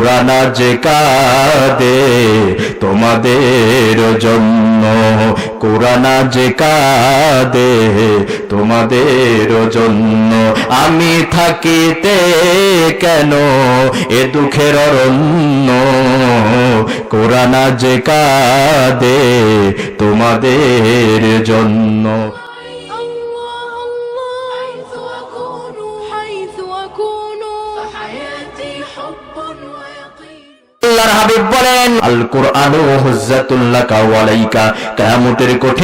কোরআন যে কাঁদে। তোমাদের জন্য কোরআন যে কাঁদে। তোমাদের জন্য আমি থাকিতে কেন? এ দুঃখের অরণ্য কোরআন যে কাঁদে। তোমাদের জন্য বলেন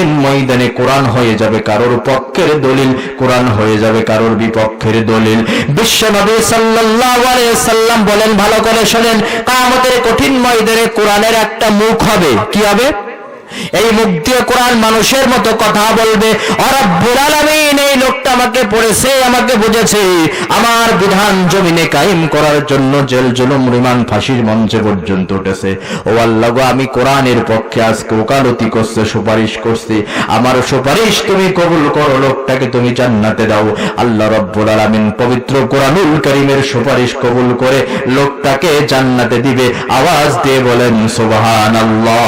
ময়দানে কোরআন হয়ে যাবে কারোর পক্ষের দলিল, কোরআন হয়ে যাবে কারোর বিপক্ষের দলিল। বিশ্বনবী সাল্লাল্লাহু বলেন, ভালো করে শুনেন, কিয়ামতের কঠিন ময়দানে কোরআনের একটা মুখ হবে। কি হবে? এই মুখ দিয়ে কোরআন মানুষের মতো কথা বলবে। এই লোকটা আমাকে পড়েছে, আমাকে বুঝেছে। আমার বিধান জমিনে কায়েম করার জন্য জেল, জুলুম রিমান ফাঁসির মঞ্চে পর্যন্ত উঠেছে। ও আল্লাহ আমি কোরআনের পক্ষে আজকে ওকালতি করছে, সুপারিশ করছি। আমার সুপারিশ তুমি কবুল করো, লোকটাকে তুমি জান্নাতে দাও। আল্লাহ রব্বুল আলামিন পবিত্র কোরআনুল করিমের সুপারিশ কবুল করে লোকটাকে জান্নাতে দিবে। আওয়াজ দিয়ে বলেন, সুবহানাল্লাহ।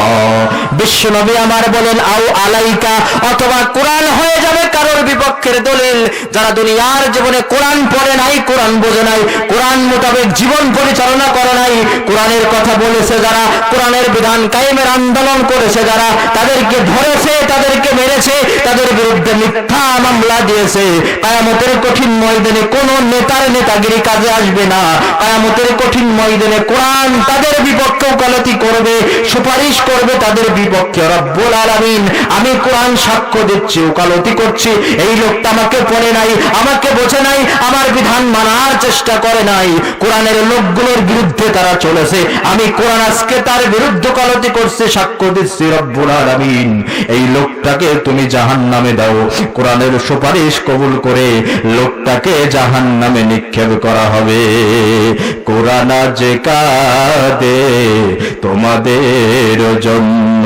বিশ্বনবী আমার বলেন, আও আলাইকা অথবা কোরআন হয়ে যাবে কারোর বিপক্ষের দলিল। যারা দুনিয়ার জীবনে কোরআন পড়ে নাই, কোরআন বোঝে নাই, কোরআন মোতাবেক জীবন পরিচালনা করে নাই, কোরআনের কথা বলেছে যারা, কোরআনের বিধান কায়েমের আন্দোলন করেছে যারা, তাদেরকে ধরেছে, তাদেরকে মেরেছে, তাদের বিরুদ্ধে মিথ্যা মামলা দিয়েছে। কায়ামতের কঠিন ময়দানে কোন নেতার নেতাগিরি কাজে আসবে না। কায়ামতের কঠিন ময়দানে কোরআন তাদের বিপক্ষে ওকালতি করবে, সুপারিশ করবে তাদের বিপক্ষে। রব্বুল আলামিন, আমি কোরআন সাক্ষ্য দিচ্ছি, ওকালতি করছি। এই লোকটা আমাকে পড়ে নাই, আমাকে বোঝে নাই, আমার বিধান মানার চেষ্টা করে নাই। কোরআনের লোকগুলোর বিরুদ্ধে তারা চলেছে। আমি কোরআন আজকে তার বিরুদ্ধে ওকালতি করছে, সাক্ষ্য দিচ্ছি, রব্বুল আলামিন। এই লোকটাকে তুমি জাহান নামে দাও। কোরআনের সুপারিশ কবুল করে লোকটাকে জাহান নামে নিক্ষেপ করা হবে। কোরআন যে কাঁদে তোমাদের জন্য।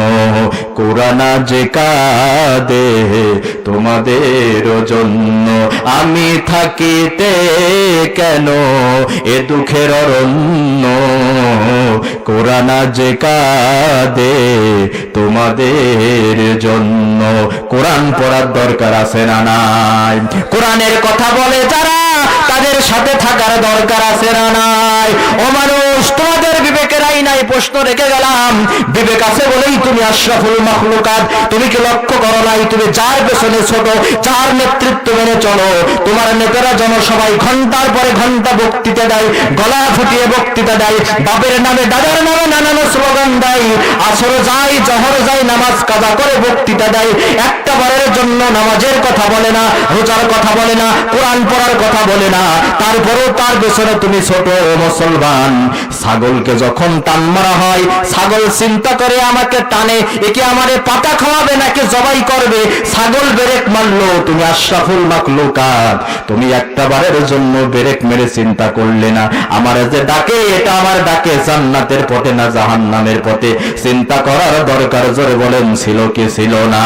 কোরআন যে কাঁদে তোমাদের জন্য। আমি থাকিতে কেন এ দুঃখের অরণ্য? কোরআন যে কাঁদে তোমাদের জন্য। কোরআন পড়ার দরকার আছে না নাই? কোরআনের কথা বলে যারা, তাদের সাথে থাকার দরকার আছে না নাই? ও মানুষ, তোমাদের আইনাই প্রশ্ন রেখে গেলাম। বিবেক আছে বলেই তুমি আশরাফুল মাখলুকাত। তুমি কি লক্ষ্য করো নাই? তুমি যার পেছনে ছোট, যার নেতৃত্ব মেনে চলো। তোমার নেতারা জনসভায় ঘণ্টার পরে ঘণ্টা বক্তৃতা দেয়, গলা ফুটিয়ে বক্তৃতা দেয়। বাপের নামে, দাদার নামে নানান স্লোগান দেয়। আসর যায়, জহর যায়, নামাজ কাজা করে বক্তৃতা দেয়। একটা বারের জন্য নামাজের কথা বলে না, রোজার কথা বলে না, কোরআন পড়ার কথা বলে না। তারপরেও তার পেছনে তুমি ছোট মুসলমান। ছাগলকে যখন টান মারা হয়। ছাগল চিন্তা করে আমাকে টানে একে আমারে পাতা খাওয়াবে নাকি জবাই করবে? ছাগল বেরেক মারলো, তুমি আশরাফুল মাকলুকাত তুমি একটা বারের জন্য বেরেক মেরে চিন্তা করলে না। আমার যে ডাকে, এটা আমার ডাকে, জান্নাতের পথে না জাহান্নামের পথে? চিন্তা করার দরকার জোরে বলেন, ছিল কি ছিল না?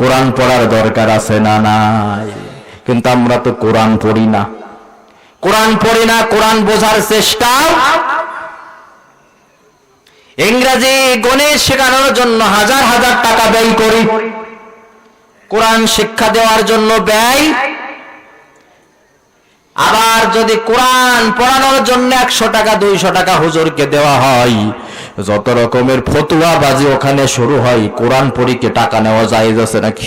কোরআন পড়ার দরকার আছে না নাই? কিন্তু আমরা তো কোরআন পড়ি না। কোরআন পড়ি না, কোরআন বোঝার চেষ্টা ইংরেজি গণিত শেখানোর জন্য হাজার হাজার টাকা ব্যয় করি। কোরআন শিক্ষা দেওয়ার জন্য ব্যয়। আবার যদি কোরআন পড়ানোর জন্য একশো টাকা, দুইশো টাকা হুজুরকে দেওয়া হয়, যত রকমের ফতুয়াবাজি ওখানে শুরু হয়, কোরআন পড়িকে টাকা নেওয়া যায় আছে নাকি?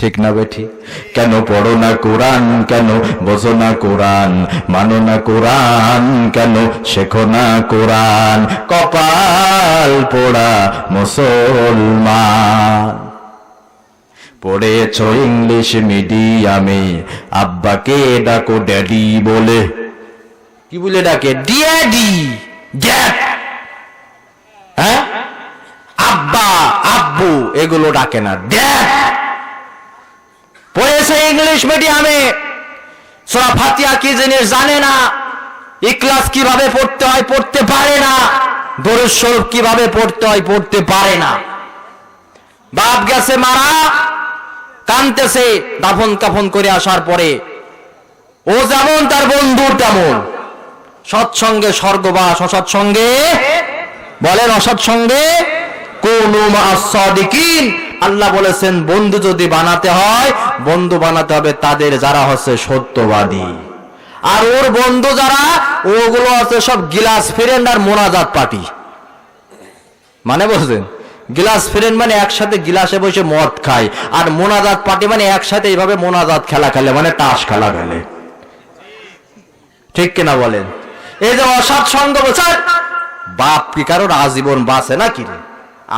ঠিক না বেঠি? কেন পড়ো না কোরআন? কেন বোঝো না কোরআন? মানো না কোরআন? কেন শেখো না কোরআন? কপাল পোড়া মুসলমান। পড়েছ ইংলিশ মিডিয়ামে? আব্বাকে ডাকো ড্যাডি বলে। কি বলে ডাকে? ড্যাডি! ড্যাড! হ্যাঁ? আব্বা, আব্বু, এগুলো ডাকে না। ড্যাড! পড়েছে ইংলিশ মিডিয়ামে। সোরা ফাতিয়া কি জিনিস জানে না? ইকলাস কীভাবে পড়তে হয় পড়তে পারে না। দরুদ শরীফ কীভাবে পড়তে হয় পড়তে পারে না। বাপ গেছে মারা কানতেছে দাফন কাফন করে আসার পরে। ও যেমন, তার বন্ধু তেমন। সৎসঙ্গে স্বর্গবাস, অসৎসঙ্গে বলেন অসৎসঙ্গে। কোন সাদিকিন আল্লাহ বলেছেন, বন্ধু যদি বানাতে হয়, বন্ধু বানাতে হবে তাদের যারা হচ্ছে সত্যবাদী। আর ওর বন্ধু যারা, ওগুলো আছে সব গিলাস ফ্রেন্ড আর মোনাজাত পার্টি। মানে বলছেন, গিলাস ফ্রেন্ড মানে একসাথে গিলাসে বসে মদ খায়, আর মোনাজাত পার্টি মানে একসাথে এইভাবে মোনাজাত খেলা খেলে মানে তাস খেলা খেলে। ঠিক কিনা বলেন? এই যে অসৎ সঙ্গ বছর বাপ কি কারোর আজীবন বাঁচে না কি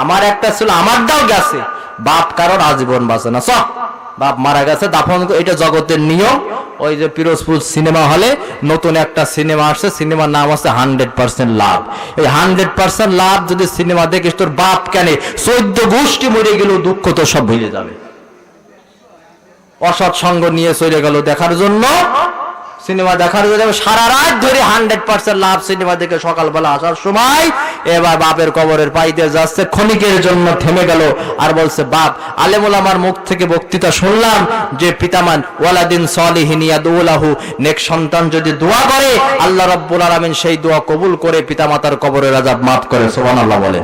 আমার একটা ছিল, আমার দাও গেছে বাপ কারোর আজীবন বাঁচে না। সব বাপ মারা গেছে। দাফন এটা জগতের নিয়ম। ওই যে পিরোজপুর সিনেমা হলে নতুন একটা সিনেমা আসছে। সিনেমার নাম আছে হান্ড্রেড পার্সেন্ট লাভ। এই হান্ড্রেড পার্সেন্ট লাভ যদি সিনেমা দেখিস, তোর বাপ কেন? চোদ্দ গোষ্ঠী মরে গেলেও দুঃখ তো সব ভুলে যাবে। অসৎ সঙ্গ নিয়ে চলে গেল দেখার জন্য। সিনেমা দেখার জন্য সারা রাত ধরে হান্ড্রেড পার্সেন্ট লাভ সিনেমা দেখে সকালবেলা আসার সময় এবার বাপের কবরের পাইতে যাচ্ছে, ক্ষণিকের জন্য থেমে গেল আর বলছে, বাপ, আলেমুল আমার মুখ থেকে বক্তৃতা শুনলাম যে পিতামান ওয়ালাদিন সলিহিনিয়া দৌলাহু নেক সন্তান যদি দোয়া করে, আল্লাহ রব্বুল আলামিন সেই দোয়া কবুল করে পিতামাতার কবরের আজাব মাফ করে। সুবহানাল্লাহ বলে।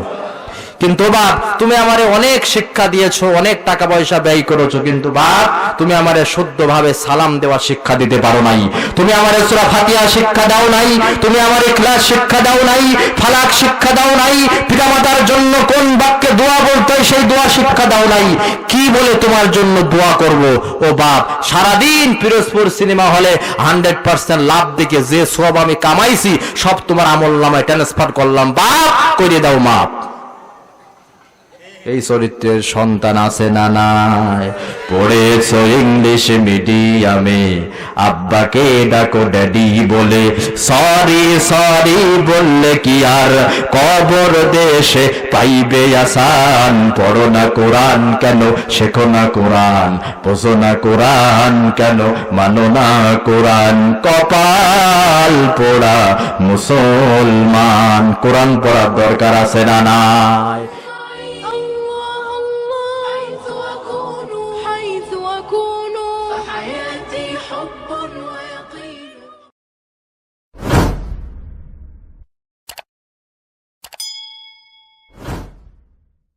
কিন্তু বাপ, তুমি আমারে অনেক শিক্ষা দিয়েছ, অনেক টাকা পয়সা ব্যয় করেছ, কিন্তু বাপ, তুমি আমারে শুদ্ধভাবে সালাম দেওয়া শিক্ষা দিতে পারো নাই। তুমি আমারে সূরা ফাতিহা শিক্ষা দাও নাই, তুমি আমারে ক্লাস শিক্ষা দাও নাই, ফালাক শিক্ষা দাও নাই, পিতামাতার জন্য কোন বাক্যে দোয়া বলতে সেই দোয়া শিক্ষা দাও নাই। কি বলে তোমার জন্য দোয়া করব? ও বাপ, সারাদিন পিরোজপুর সিনেমা হলে হান্ড্রেড পার্সেন্ট লাভ দেখে যে সব আমি কামাইছি, সব তোমার আমল নামায় ট্রান্সফার করলাম। বাপ করে দাও মাপ। এই চরিত্রের সন্তান আছে না নাই? পড়েছ ইংলিশ মিডিয়ামে। আব্বাকে ডাকো ড্যাডি বলে, সরি সরি বললে কি আর কবর দেশে পাইবে আসান? পড়ো না কোরআন কেন? শেখো না কোরআন। বোঝো না কোরআন কেন? মানো না কোরআন। কপাল পোড়া মুসলমান। কোরআন পড়ার দরকার আছে না নাই? حب ويقين